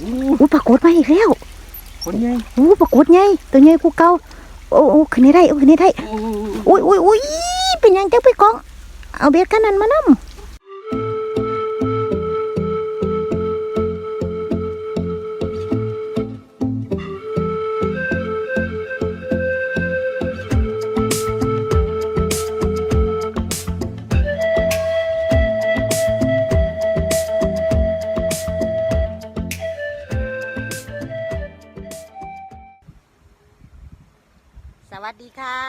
อู้อู้ปรากฏมาอีกแล้วคนใหญ่อู้ปรากฏไงตัวใหญ่กูเก่าโอ้โอ้ขึ้นให้ได้โอ้ขึ้นให้ได้อู้อุ้ยอุ้ยอุ้ยเป็นหยังจังไปกอง เอาเบ็ดกันนั้นมานำ วัสดีค่ะ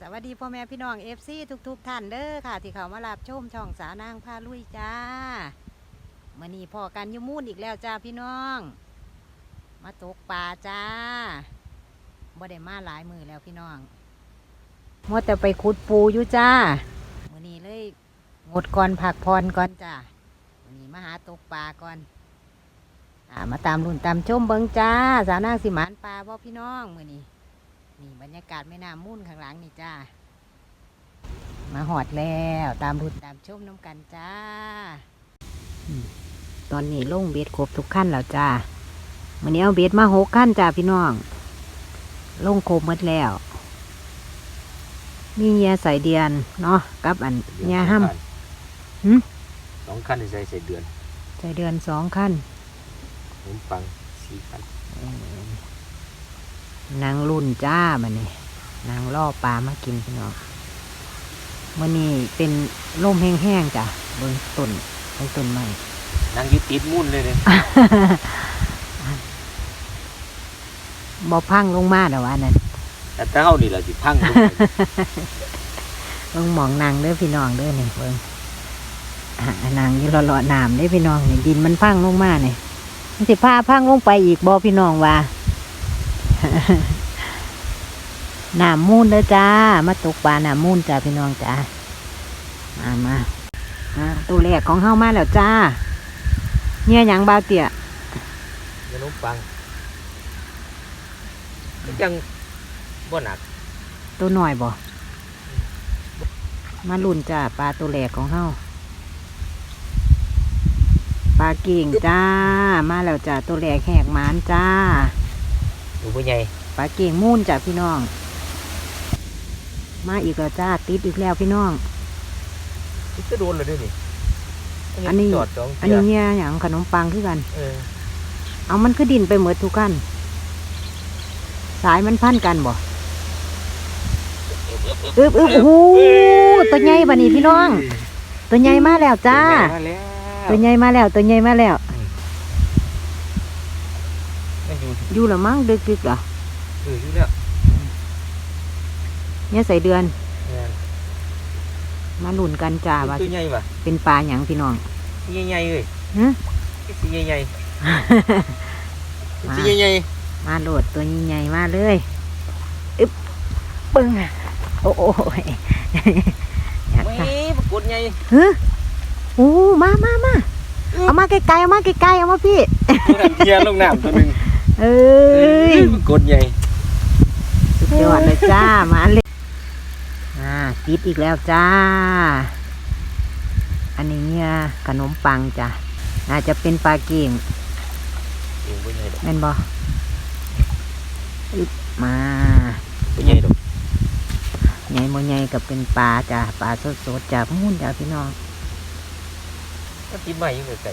สวัสดีพ่อแม่พี่น้องเอฟซีทุกๆท่านเด้อค่ะ ที่เขามารับชมช่องสาวนางพาลุยจ้ามื่อนี้พอกันยมูนอีกแล้วจ้าพี่น้อง มาตกปลาจ้าบ่ได้มาหลายมือแล้วพี่น้องมัวแต่ไปขุดปูอยู่จ้ามื่อนี้เลยงดก่อนผักพรก่อนจ้ามื่อนี้มาหาตกปลาก่อนอ่ามาตามรุ่นตามชมเบิงจ้า สาวนางสิมานปลาบ่อพี่น้องมื่อนี้ นี่บรรยากาศแม่น้ำมุ่นข้างหลังนี่จ้า มาหอดแล้วตามรุดตามชมน้ำกันจ้าอืมตอนนี้ลงเบ็ดครบทุกขั้นแล้วจ้าวันนี้เอาเบ็ดมาหกขั้นจ้าพี่น้อง ลงครบหมดแล้ว มีเงียใส่เดียนเนาะกับอันเงียห้ำหืมสองคันในใส่ใส่เดือน ใส่เดือนสองขั้นขนมปังสี่คัน นางรุ่นจ้ามันนี่นางล่อปลามากินพี่น้องมันนี่เป็นร่มแห้งๆจ้ะเบิ่งต้นเบิ่งต้นไม้นั่งอยึดติดมุ่นเลยเนี่ยบ่พังลงมาแต่ว่านั่นแต่ถ้าเขานี่แหละสิพังลงไปเบิ่งหมองนางเด้อพี่น้องเด้อนี่เบิ่งอ่านางอยู่หล่อๆน้ำเด้อพี่น้องนี่ดินมันพังลงมาเนี่ยมันสิพาพังลงไปอีกบ่พี่น้องว่า น้ำมูนเด้อจ้า มาตกปลาน้ำมูนจ้าพี่น้องจ้ามามาอ่าตัวแรกของเฮามาแล้วจ้า เนี่ยหยังบาวเตี่ยขนมปังก็ยังบ่หนัก ตัวหน่อยบ่ มาลุ่นจ้าปลาตัวแรกของเฮาปลาเก่งจ้า มาแล้วจ้าตัวแรกแหกหมานจ้าดู ผู้ใหญ่ปลาเก่งมูนจ้าพี่น้อง มาอีกแล้วจ้าติดอีกแล้วพี่น้องนี่ก็โดนเลยด้วยนี่อันนี้จอดสองอันเทียนี้เนี่ยอย่างขนมปังคือกันเออเอามันคือดินไปเหมือทุกกัน สายมันพันกันบ่อึบอึบโอ้โหตัวใหญ่บันนี้พี่น้อง ตัวใหญ่มาแล้วจ้า ตัวใหญ่มาแล้ว ตัวใหญ่มาแล้ว ตัวใหญ่มาแล้ว มัน อยู่อยู่ละมั้งดึกดึกๆเหรอเอออยู่แล้วเนี่ยใส่เดือนแม่นมาลุ่นกันจ้าว่าตัวใหญ่ป่ะเป็นปลาหยังพี่น้องสีใหญ่ๆเลยฮะสีใหญ่มาๆสีใหญ่มาโหลดตัวใหญ่ๆมาเลยอึบปึ้งโอ้โหอยากๆไม่ค่ะปรากฏใหญ่เฮ้ยโอ้มามามาเอามาไกลๆเอามาไกลๆเอามาพี่ตัวนั้นเทียนลงน้ำตัวหนึง เอ้ยปรากฏใหญ่สุดยอดเลยจ้ามาเลยอ่าติดอีกแล้วจ้า อันนี้เนี่ยขนมปังจ้ะอาจจะเป็นปลาเก่งเองบ่ใหญ่ดอกแม่นบออึบมาบ่ใหญ่ดอกใหญ่โมใหญ่กับเป็นปลาจ้ะปลาสดๆจากมุ่นจ้ะพี่น้องมันติดไม้อยู่ไกล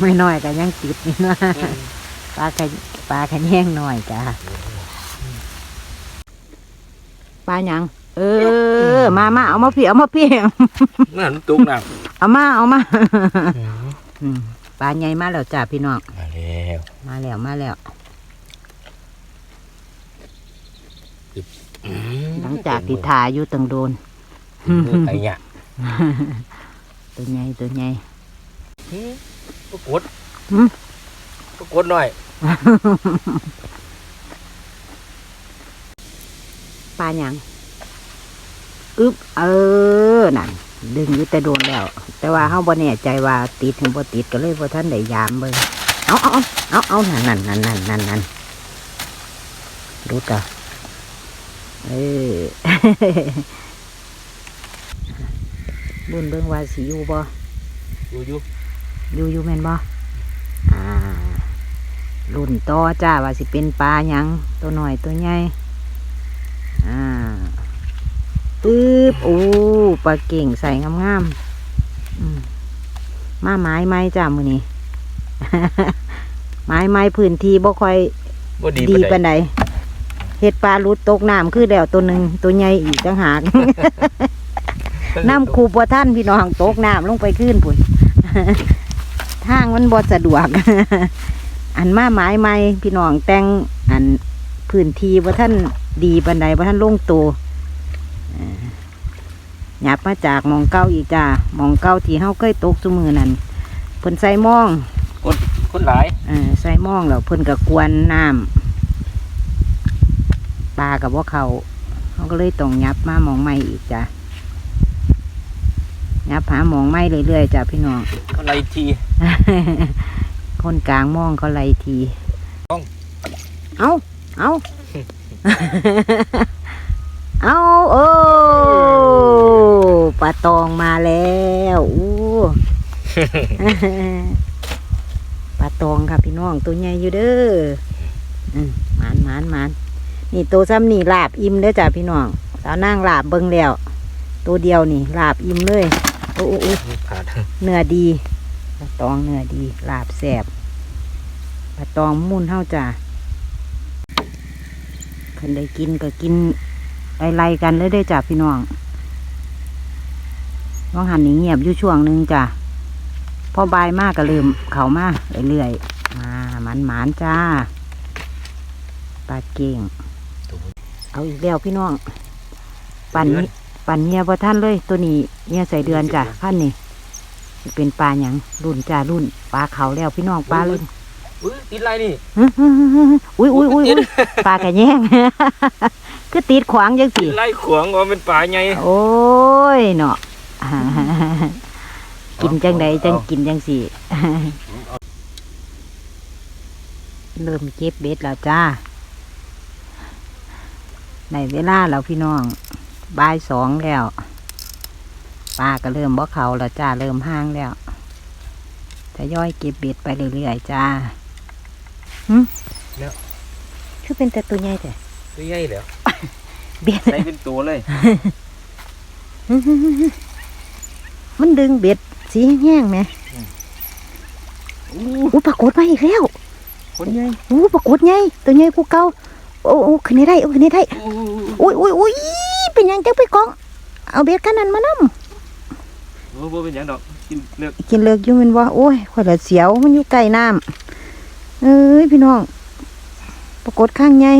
ไม่น้อยก็ยังติดนี่นะๆอืมปลาขยปลาขะแยงหน่อยจ้ะปลาหยังเออ มามาเอามาพี่เอามาพี่นั่นตุกน้เอามาเอามาำอืมปลาใหญ่มาแล้วจ้ะพี่น้องมาแล้วมาแล้วมาแล้วหลังจากที่ถ่ายอยู่ตังโดนไอ้เนี่ยตัวใหญ่ตัวใหญ่ ปรากฏหืมปรากฏหน่อยปลาหยังอึบเออนั่นดึงอยู่แต่โดนแล้ว แต่ว่าเฮาบ่แน่ใจว่าติดถึงบ่ติดก็เลยบ่ทันได้ยามเบิ่งเอาเอาเอาเอาเอานั่นนั่นนั่นนั่นนั่นนั่นรู้จ้ะเออ บุญเบิ่งว่าสิอยู่บ่อยู่อยู่ อยู่อยู่แม่นบ่อ่ารุ่นต่อจ้าว่าสิเป็นปลาหยังตัวหน่อยตัวใหญ่อ่าปึ๊บโอ้ปลาเก่งใส่งามๆอืมมาไม้ไม้จ้ามือนี้ไม้ไม้พื้นที่บ่ค่อยบ่ดีดีปาปานนใดใดเห็ดปลาลุดตกน้ำคือแล้วตัวหนึ่งตัวใหญ่อีกต่างหากน้ำคูบัวท่านพี่น้องตกน้ำลงไปขึ้นพุ่น ทางมันบ่สะดวก อันมาไม้ไม้พี่น้องแต่งอันพื้นที่ว่าท่านดีบันไดว่าท่านลงตัวเอ่อหยับมาจากหมองเก้าอีกจ้าหมองเก้าที่เฮาเคยตกซุมือนั่นเพิ่นใส่หมองคนคนหลายเออใส่หมองแล้วเพิ่นก็กวนน้ำปลากับว่าเขาเขาก็เลยต้องยับมาหมองใหม่อีกจ้ะ ยับหาหมองใหม่เรื่อยๆจ้ะพี่น้องอะไรที คนกลางมองเขาไล่ทีต้อง เอาเอาเอาโอ้ปลาตองมาแล้วอู้ปลาตองค่ะพี่น้องตัวใหญ่อยู่เด้ออืมหมานหมานหมานนี่ตัวซ้ำนี่ลาบอิ่มเด้อจ้ะพี่น้องสาวนางลาบเบิ่งแล้ว ตัวเดียวนี่ลาบอิ่มเลย โอ้โอ้โอ้ขาดเนื้อดีปลาตองเนื้อดีลาบแสบปลาตองมุ่นเท่าจ้ะคันได้กินก็กินไล่ๆกันเลยได้อจ้ะพี่น้องว่างหันนี่เงียบอยู่ช่วงหนึงจ้ะพอบายมากก็เริ่มเขามาเรื่อยๆมามันหมานๆจ้าปลาเก่ง เอาอีกแล้วพี่น้องปั่นเดือน ปั่นเงียบ่ท่านเลย ตัวนี้เงียใส่เดือนจ้ะพันนี่สิเป็นปลาหยังรุ่นจ้ารุ่นปลาเขาแล้วพี่น้องปลาเลยอุ้ยติดไรนี่อุ้ยอุ้ยอุ้ยอุ้ยปลากระแยงคือติดขวางจังติสิดไรขวางว่าเป็นป่าไงโอ้ยเนาะกินจังใดจังกินจังสิเริ่มเก็บเบ็ดแล้วจ้าในเวลาแล้วพี่น้อง บ่ายสองแล้วปลาก็เริ่มบ่เขาแล้วจ้าเริ่มห้างแล้วทยอยเก็บเบ็ดไปเรื่อยๆจ้าหึคือเป็นแต่ตัวใหญ่แต่ตัวใหญ่แล้วเบ็ดใส่เป็นตัวเลย มันดึงเบ็ดสีแห้งๆไหมอู้ปรากฏมาอีกแล้วคนใหญ่อู้ปรากฏไงตัวใหญ่กูเก่า โอ้โอ้ขึ้นให้ได้โอ้ขึ้นให้ได้อุ้ยอุ้ยอุ้ยเป็นหยังจังไปกองเอาเบ็ดกันนั้นมานำโอ้โหเป็นหยังดอกกินเลือกกินเลิกอยู่แมันว่าโอ้ยข่อยละเสียวมันอยู่ใกล้น้ำเอ้ยพี่น้องปรากฏข้างใหญ่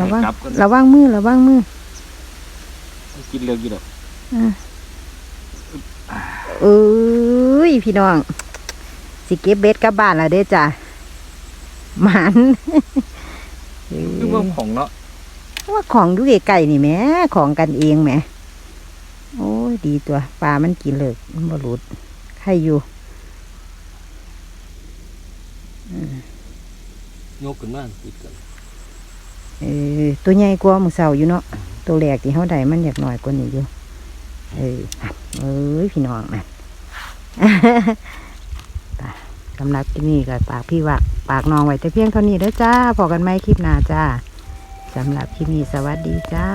ระวังกลับกันระวังมือระวังมือกินเลือกอยู่ดอกเอ้ยพี่น้องสิเก็บเบ็ดกลับบ้านและเด้อจ้ะ หมันคือว่าของเนาะว่าของดูไกลๆนี่แหม่ของกันเองแหมโอ้ยดีตัวปลามันกินเลิกมันบ่หลุดใครอยู่โยกขึ้นมาติดกันเออตัวใหญ่กว่ามือเสาอยู่เนาะตัวแรกที่เขาได้มันอยากหน่อยกว่านี้อยู่เออเอ้ยพี่น้องนะไป สำหรับที่นี่ก็ปากพี่ว่าปากน้องไว้แต่เพียงเท่านี้เด้อจ้าพอกันไหมคลิปหน้าจ้าสำหรับคลิปนี้สวัสดีจ้า